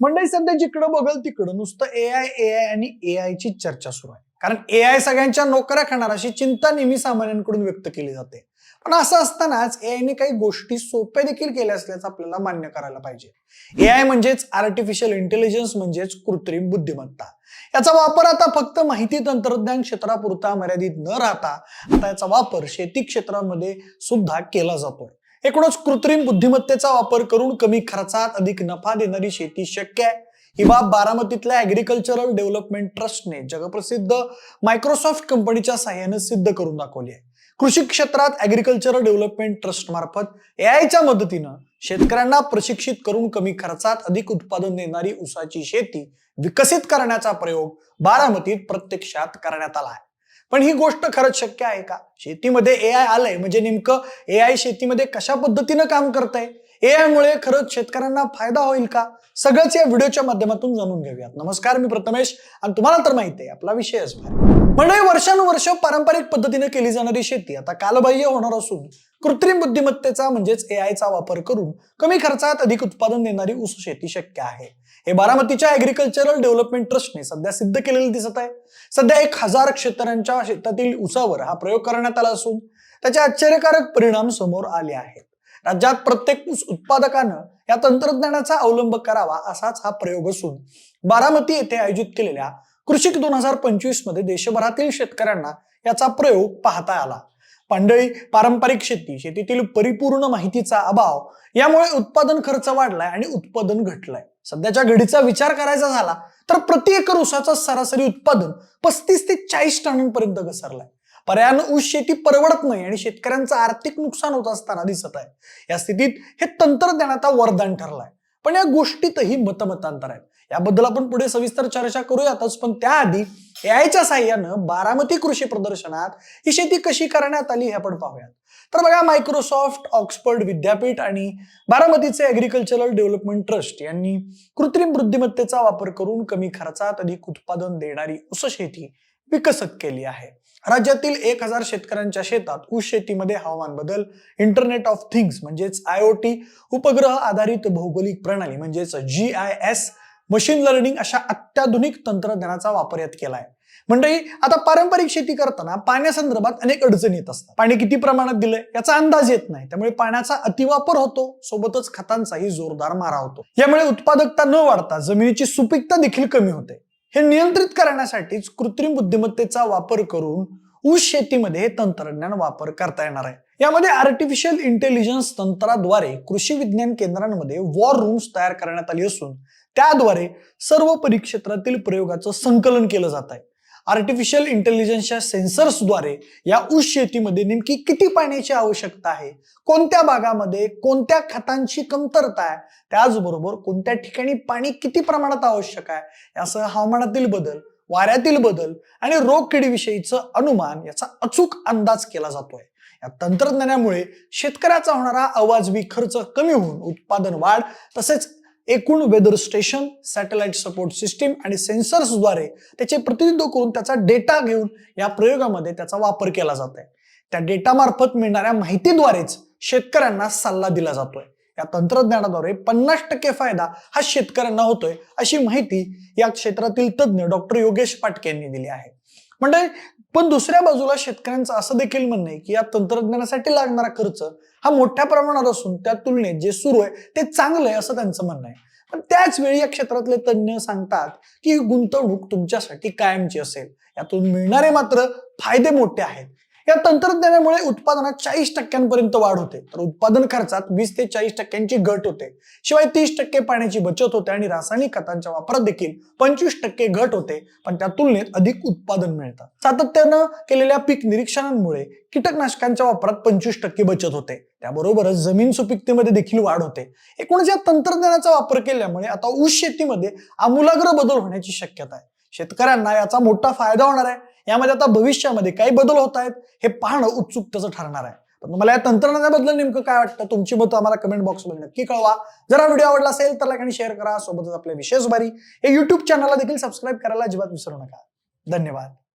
मंडळी सध्या जिकडं बघल तिकडं नुसतं ए आय ए आय आणि ए आय ची चर्चा सुरू आहे. कारण ए आय सगळ्यांच्या नोकऱ्या खाणार अशी चिंता नेहमी सामान्यांकडून व्यक्त केली जाते. पण असं असतानाच ए आयने काही गोष्टी सोप्या देखील केल्या असल्याचं आपल्याला मान्य करायला पाहिजे. ए आय म्हणजेच आर्टिफिशियल इंटेलिजन्स म्हणजेच कृत्रिम बुद्धिमत्ता. याचा वापर आता फक्त माहिती तंत्रज्ञान क्षेत्रापुरता मर्यादित न राहता आता याचा वापर शेती क्षेत्रामध्ये सुद्धा केला जातोय. एकूणच कृत्रिम बुद्धिमत्तेचा वापर करून कमी खर्चात अधिक नफा देणारी शेती शक्य आहे. ही बाब बारामतीतल्या ऍग्रिकल्चरल डेव्हलपमेंट ट्रस्टने जगप्रसिद्ध मायक्रोसॉफ्ट कंपनीच्या सहाय्याने सिद्ध करून दाखवली आहे. कृषी क्षेत्रात ऍग्रिकल्चरल डेव्हलपमेंट ट्रस्ट मार्फत एआयच्या मदतीनं शेतकऱ्यांना प्रशिक्षित करून कमी खर्चात अधिक उत्पादन देणारी ऊसाची शेती विकसित करण्याचा प्रयोग बारामतीत प्रत्यक्षात करण्यात आला आहे. पण ही गोष्ट खरंच शक्य आहे का? शेतीमध्ये ए आय आलंय म्हणजे नेमकं ए आय शेतीमध्ये कशा पद्धतीनं काम करतंय? ए आय मुळे खरंच शेतकऱ्यांना फायदा होईल का? सगळंच या व्हिडिओच्या माध्यमातून जाणून घेऊयात. नमस्कार मी प्रथमेश आणि तुम्हाला तर माहिती आहे आपला विषयच असणार म्हणजे वर्षानुवर्ष पारंपरिक पद्धतीने केली जाणारी शेती आता कालबाह्य होणार असून कृत्रिम बुद्धिमत्तेचा म्हणजेच ए आयचा वापर करून कमी खर्चात अधिक उत्पादन देणारी ऊस शेती शक्य आहे. हे बारामतीच्या ऍग्रिकल्चरल डेव्हलपमेंट ट्रस्टने सध्या सिद्ध केलेलं दिसत आहे. सध्या एक हजार शेतकऱ्यांच्या शेतातील ऊसावर हा प्रयोग करण्यात आला असून त्याचे आश्चर्यकारक परिणाम समोर आले आहेत. राज्यात प्रत्येक ऊस उत्पादकानं या तंत्रज्ञानाचा अवलंब करावा असाच हा प्रयोग असून बारामती येथे आयोजित केलेल्या कृषिक दोन हजार पंचवीसमध्ये देशभरातील शेतकऱ्यांना याचा प्रयोग पाहता आला. पांढळी पारंपरिक शेती शेतीतील परिपूर्ण माहितीचा अभाव यामुळे उत्पादन खर्च वाढलाय आणि उत्पादन घटलंय. सध्याच्या घडीचा विचार करायचा झाला तर प्रति एकर ऊसाचं सरासरी उत्पादन पस्तीस ते चाळीस टनांपर्यंत घसरलंय. पर्यायानं ऊस शेती परवडत नाही आणि शेतकऱ्यांचं आर्थिक नुकसान होत असताना दिसत आहे. या स्थितीत हे तंत्रज्ञानाचा वरदान ठरलंय. पण या गोष्टीतही मतमतांतर आहेत. याबद्दल आपण पुढे सविस्तर चर्चा करूयातच पण त्याआधी एआयच्या साह्यानं बारामती कृषी प्रदर्शनात ही शेती कशी करण्यात आली हे आपण पाहूयात. तर बघा मायक्रोसॉफ्ट ऑक्सफर्ड विद्यापीठ आणि बारामतीचे ऍग्रिकल्चरल डेव्हलपमेंट ट्रस्ट यांनी कृत्रिम बुद्धिमत्तेचा वापर करून कमी खर्चात अधिक उत्पादन देणारी ऊस शेती विकसित केली आहे. राज्यातील एक हजार शेतकऱ्यांच्या शेतात ऊस शेतीमध्ये हवामान बदल इंटरनेट ऑफ थिंग्स म्हणजेच आय ओ टी उपग्रह आधारित भौगोलिक प्रणाली म्हणजेच G I S machine learning अशा अत्याधुनिक तंत्रज्ञानाचा वापर यात केलाय. मंडळी आता पारंपरिक शेती करताना पाण्यासंदर्भात अनेक अडचणी येत असतात. पाणी किती प्रमाणात दिलंय याचा अंदाज येत नाही. त्यामुळे पाण्याचा अतिवापर होतो सोबतच खतांचाही जोरदार मारा होतो. यामुळे उत्पादकता न वाढता जमिनीची सुपीकता देखील कमी होते. हे नियंत्रित करण्यासाठीच कृत्रिम बुद्धिमत्तेचा वापर करून ऊस शेतीमध्ये हे तंत्रज्ञान वापर करता येणार आहे. यामध्ये आर्टिफिशियल इंटेलिजन्स तंत्राद्वारे कृषी विज्ञान केंद्रांमध्ये वॉर रूम्स तयार करण्यात आली असून त्याद्वारे सर्व परिक्षेत्रातील प्रयोगाचं संकलन केलं जात आहे. आर्टिफिशियल इंटेलिजन्सच्या सेन्सर्सद्वारे या ऊस शेतीमध्ये नेमकी किती पाण्याची आवश्यकता आहे? कोणत्या भागामध्ये कोणत्या खतांची कमतरता आहे? त्याचबरोबर कोणत्या ठिकाणी पाणी किती प्रमाणात आवश्यक आहे? यासह हवामानातील बदल वाऱ्यातील बदल आणि रोगकिडीविषयीचं अनुमान याचा अचूक अंदाज केला जातोय. या तंत्रज्ञानामुळे शेतकऱ्याचा होणारा अवाजवी खर्च कमी होऊन उत्पादन वाढ तसेच एकूण weather station satellite support system आणि सेन्सर्सद्वारे त्याचे प्रतिनिधित्व करून त्याचा डेटा घेऊन या प्रयोगामध्ये त्याचा वापर केला जात आहे त्या डेटामार्फत मिळणाऱ्या माहितीद्वारेच शेतकऱ्यांना सल्ला दिला जातोय. या तंत्रज्ञानाद्वारे पन्नास टक्के फायदा हा शेतकऱ्यांना होतोय अशी माहिती या क्षेत्रातील तज्ज्ञ डॉक्टर योगेश पाटके यांनी दिली आहे. म्हणजे पण दुसऱ्या बाजूला शेतकऱ्यांचं असं देखील म्हणणं आहे की या तंत्रज्ञानासाठी लागणारा खर्च हा मोठ्या प्रमाणात असून त्या तुलनेत जे सुरू आहे ते चांगलं आहे असं त्यांचं म्हणणं आहे. पण त्याच वेळी या क्षेत्रातले तज्ज्ञ सांगतात की ही गुंतवणूक तुमच्यासाठी कायमची असेल. यातून मिळणारे मात्र फायदे मोठे आहेत. या तंत्रज्ञानामुळे उत्पादनात चाळीस टक्क्यांपर्यंत वाढ होते. तर उत्पादन खर्चात वीस ते चाळीस टक्क्यांची घट होते. शिवाय तीस टक्के पाण्याची बचत होते आणि रासायनिक खतांच्या वापरात देखील पंचवीस टक्के घट होते. पण त्या तुलनेत अधिक उत्पादन मिळतं. सातत्यानं केलेल्या पीक निरीक्षणांमुळे कीटकनाशकांच्या वापरात पंचवीस टक्के बचत होते. त्याबरोबरच जमीन सुपीकतेमध्ये देखील वाढ होते. एकूणच या तंत्रज्ञानाचा वापर केल्यामुळे आता ऊस शेतीमध्ये आमूलाग्र बदल होण्याची शक्यता आहे. शेतकऱ्यांना याचा मोठा फायदा होणार आहे. यामध्ये आता भविष्यामध्ये काही बदल होत आहेत हे पाहणं उत्सुकतेचं ठरणार आहे. पण तुम्हाला या तंत्रज्ञानाबद्दल नेमकं काय वाटतं? तुमची मतं आम्हाला कमेंट बॉक्समध्ये नक्की कळवा. जर हा व्हिडिओ आवडला असेल तर लाईक आणि शेअर करा. सोबतच आपल्या विशेष बारी हे युट्यूब चॅनलला देखील सबस्क्राईब करायला अजिबात विसरू नका. धन्यवाद.